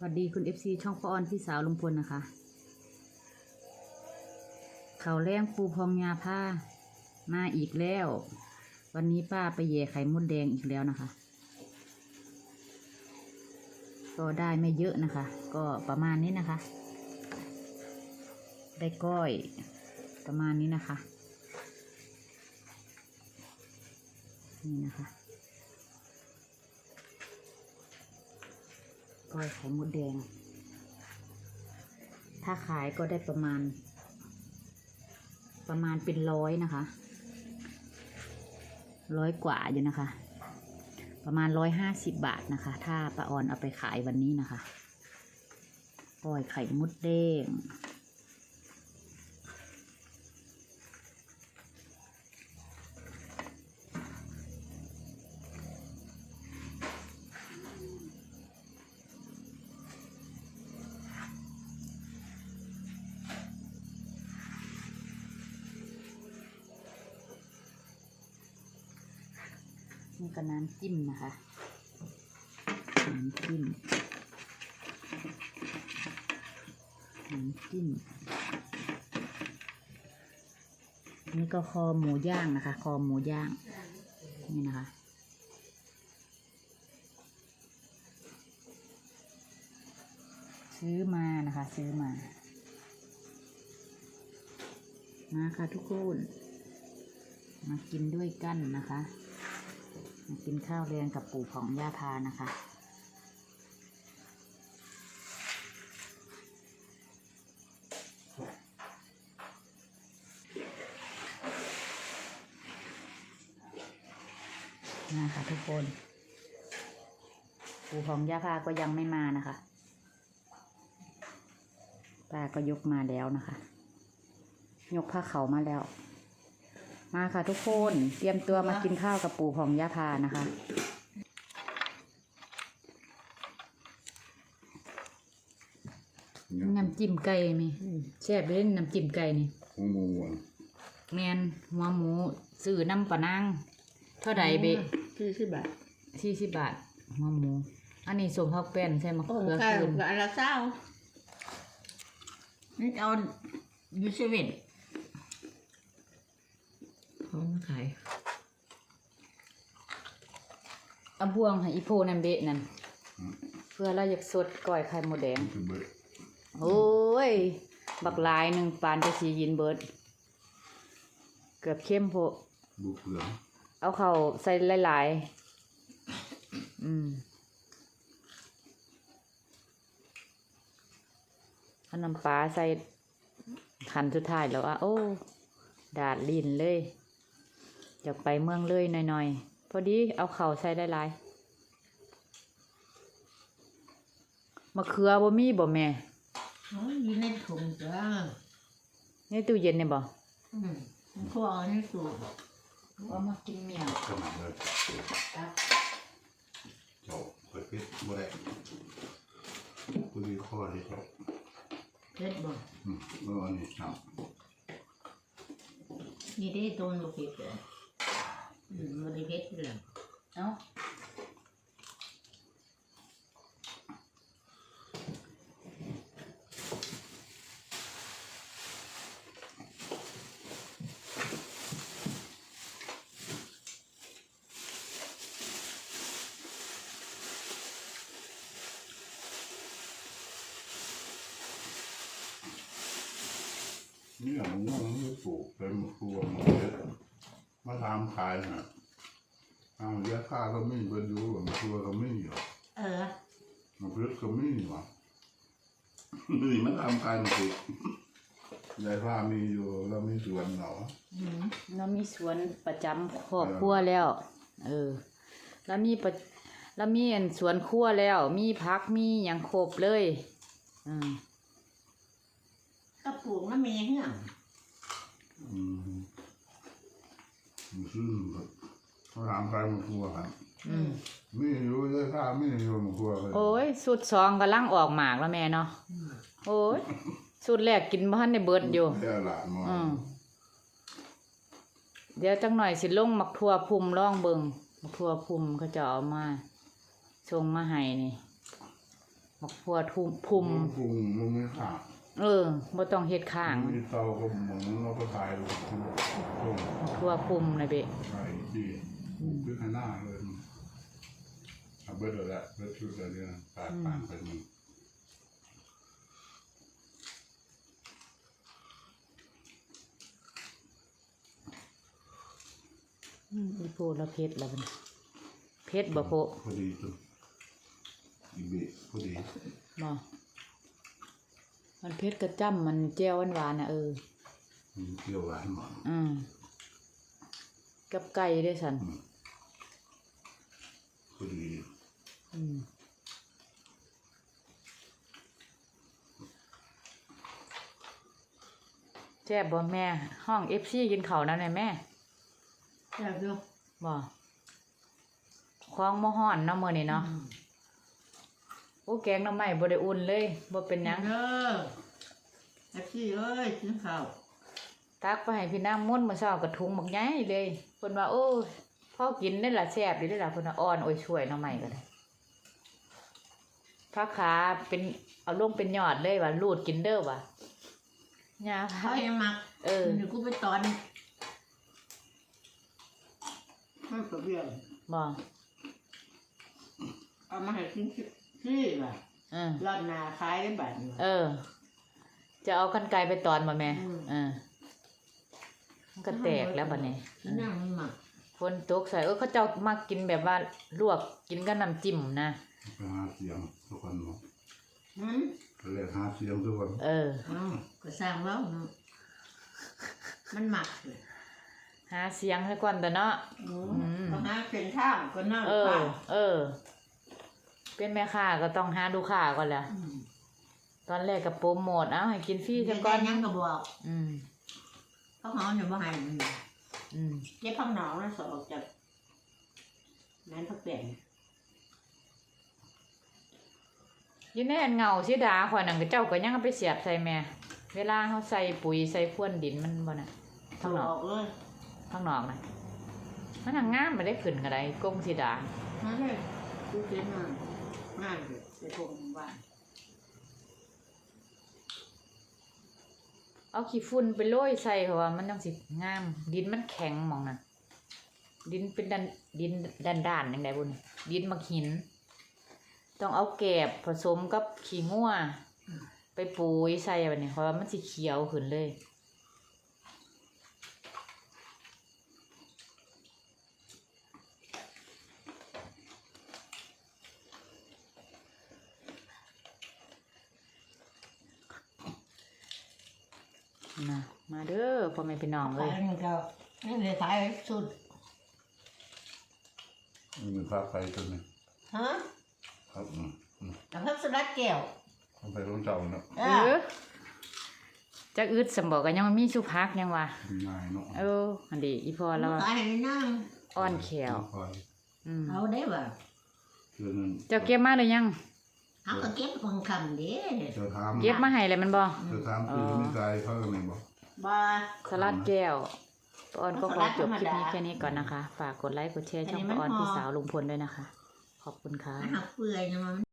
สวัสดีคุณ FC ช่องป้าออนพี่สาวลุงพลนะคะ เขาแรงปูพองยาผ้ามาอีกแล้ว วันนี้ป้าไปแย่ไข่มดแดงอีกแล้วนะคะ ก็ได้ไม่เยอะนะคะ ก็ประมาณนี้นะคะ ได้ก้อยประมาณนี้นะคะ นี่นะคะ ก้อยไข่มดแดง ถ้าขายก็ได้ประมาณ ประมาณเป็นร้อยนะคะ ร้อยกว่าอยู่นะคะ ประมาณร้อยห้าสิบบาทนะคะ ถ้าป้าออนเอาไปขายวันนี้นะคะ ก้อยไข่มดแดง นี่ก็น้ำจิ้มนะคะ น้ำจิ้ม น้ำจิ้ม นี่ก็คอหมูย่างนะคะ คอหมูย่าง นี่นะคะซื้อมานะคะ ซื้อมามาค่ะทุกคน มากินด้วยกันนะคะ กินข้าวแรงกับปู่ของย่าพานะคะมาค่ะทุกคน ปู่ของย่าพาก็ยังไม่มานะคะป้าก็ยกมาแล้วนะคะ ยกผ้าเขามาแล้ว มาค่ะทุกคนเตรียมตัวมากินข้าวกับปู่ของย่าพานะคะ น้ำจิ้มไก่นี่แซ่บเลยน้ำจิ้มไก่นี่หัวหมูอะแมนหัวหมูซื้อน้ำปะนางเท่าใดเบะสี่สิบบาทสี่สิบบาทหัวหมู อันนี้สมพักแป้นใช่มะโอ้เขือไก่คืนกับอันละเศร้านี่เอายูเซเว่น เขามาขายเอาบวงให้อีโพนันเบะนั่นเพื่อเราอยากสดก้อยไข่หมดแดงคือเบิดโอ้ย บักลายหนึ่งปานจะสียินเบิด เกือบเข้มโพะบุกเปลืองเอาเข่าใส่หลายๆ อืมเอาน้ำปลาใส่ขันสุดท้ายแล้วอะ โอ้ ดาดลินเลย อยากไปเมืองเลยหน่อยๆ พอดีเอาเข่าใส่หลายๆมะเขือบ่มีบ่แม่โอ้ยอยู่ในถุงจ้าในตู้เย็นเนี่ยบ่อืมมันเขาเอาในถุงเอามากินเมี่ยงขนาดเลยเจ้าเปิดปิดบ่ได้คุยข้อที่เจ้าเพชรบ่อืมแล้วอันนี้ครับนี่ได้ตัวลูกเพชรเลยอื มมันได้เพชรเลยเอ้านี่มันง่วงมันปลูกเป็นครัวมาเยอะ มาทำขายนะทางเลี้ยข้าก็ไม่เบิดอยู่มันครัวก็ไม่อยู่เออมันเพิดก็ไม่อยู่อะนี่มันทำขายมันปลูกยายผ้ามีอยู่แล้วมีสวนเหรออืมเรามีสวนประจำครอบครัวแล้ว เออ แล้วมีประแล้วมีอันสวนครัวแล้ว มีพักมีอย่างครบเลย อืมก็ปลูกมันมีเงี้ยอืม มันซื้อเขาทำขายมันครัวครับอืมมีอยู่ยายผ้ามีอยู่มันครัวเลยโอ้ยสุดสองกำลังออกหมากแล้วแม่เนาะโอ้ยสุดแรกกินบ้านในเบิดอยู่แค่หลานมาอืมเดี๋ยวจังหน่อยสิลงมักทั่วพุ่มร่องเบิงมักทั่วพุ่มเขาจะเอามาส่งมาให้นี่บักพัวทุมพุมพุงมันไม่ขาด เออบ่ต้องเฮ็ดข้างมีเตาก็หมุนเราก็ตายลงทุกช่วงบักพัวพุมนะเบะไอ้ที่ขึ้นข้างหน้าเลยเอาเบิดเลยละเบิดชุดเลยเนี่ยปาดปานไปมึงอืมอีโพละเพชรแล้วบัดนี้เพชรบ่โพพอดีตัวอีเบะพอดีบ่ มันเพชรกระจ้ำมันแจ่วหวานๆน่ะเออมีเปรี้ยวหวานหวานอืมกับไก่ด้วยสันพอดีอืมแซ่บบ่แม่ ห้องเอฟซีกินข้าวนั่นแหละแม่แซ่บอยู่บ่ควางบ่ฮ้อนเนาะมื้อนี้เนาะโอ้แกงหน่อไม้บ่ได้อุ่นเลยบ่เป็นหยังเด้อแท็กซี่เอ้ยกินข้าวตักไปให้พี่นางม่วนมื้อเช้ากระทุงบักใหญ่เลยเพิ่นว่าโอ้พอกินได้ล่ะแซ่บดีได้อล่ะเพิ่นว่าอ่อนโอ้ยช่วยหน่อไม้ก็ได้ผักขาเป็นเอาลงเป็นยอดเลยว่ารูดกินเด้อว่ะยาเขาพายังมักเออ เดี๋ยวกูไปตอนมันก็เบี้ยวบ่เอามาให้กิน ที่ว่ะเออรอดหนาขายได้บาทหนึ่งเออ จะเอากันไกลไปตอนบ่แม่อืมเออมันก็แตกแล้วบัดนี้นั่งมันหมักฝนตกใส่เออเขาเจ้ามากินแบบว่าลวกกินกับน้ำจิ้มนะไปหาเสียงทุกคนบอกอืมไปเลยหาเสียงทุกคนเออเอาก็สร้างเว้าเนาะมันหมักเลยหาเสียงให้ก่อนแต่เนาะอืมอืมก็หาเป็นทางก็นั่งเออข้างเออ เป็นแม่ค้าก็ต้องหาลูกค้าก่อนแหละอืมตอนแรกก็โปรโมทเอาให้กินฟรีเดี๋ซะยวก่ได้อนยังก็บอกอืม เขาหอมอยู่บ่ให้มันอืม เย็บข้างหนองแล้วสออกจากนั้นพักเปลี่ยนอยินในอันเงาสีดาข่อยนั่นก็เจ้าก็ยังเอาไปเสียบใส่แม่ เวลาเฮาใส่ปุ๋ยใส่พรวนดินมันบ่น่ะข้างนออกอกเลยข้างนอกน่ะมันน่ะงามไม่ได้ขึ้นก็ได้กงสีดา นั่นเลยกูเจ็บมาก งานเลยไปทงบ้านเอาขี้ฝุ่นไปโรยใส่เพราะว่ามันจังสิงาม ดินมันแข็งมองนะดินเป็นดันดินด้านด้านๆจังไดบุญดินมักหิน ต้องเอาแกบผสมกับขี้งัวไปปุ๋ยใส่แบบนี้เพราะว่ามันสิเขียวขึ้นเลย มามาเด้อพ่อแม่พี่น้องเลขายยมันก็นี่เลยขายสุดนี่มันภาพไปตัวนี้ฮะครับอืมอืมกับพักสลัดแก้วเอาไปลงเจ้าเนาะเอเอออจักอึดสมบอกกันยังมันมีสุพักยังวะง่ายเนาะเอออันดีอีพอแล้วขายให้นั่งอ้อนแขวคอยอืมเอาได้บ่เชื่อนั่นเจ้าเก็บมาหรือยัง เอาก็เก็บของคำเด้เจ้าถามเก็บมาให้เลยมันบ่เจ้าถามคือไม่ใจเขาก็ไม่บอกบ่ สลัดแก้วป้าออนก็ขอจบคลิปสลันี้ดธรรมดาแค่นี้ก่อนนะคะ ฝากกดไลค์กดแชร์ช่องอันนี้ป้าออนมันพอพี่สาวลุงพลด้วยนะคะ ขอบคุณค่ะมันหักเปื่อยนะมัน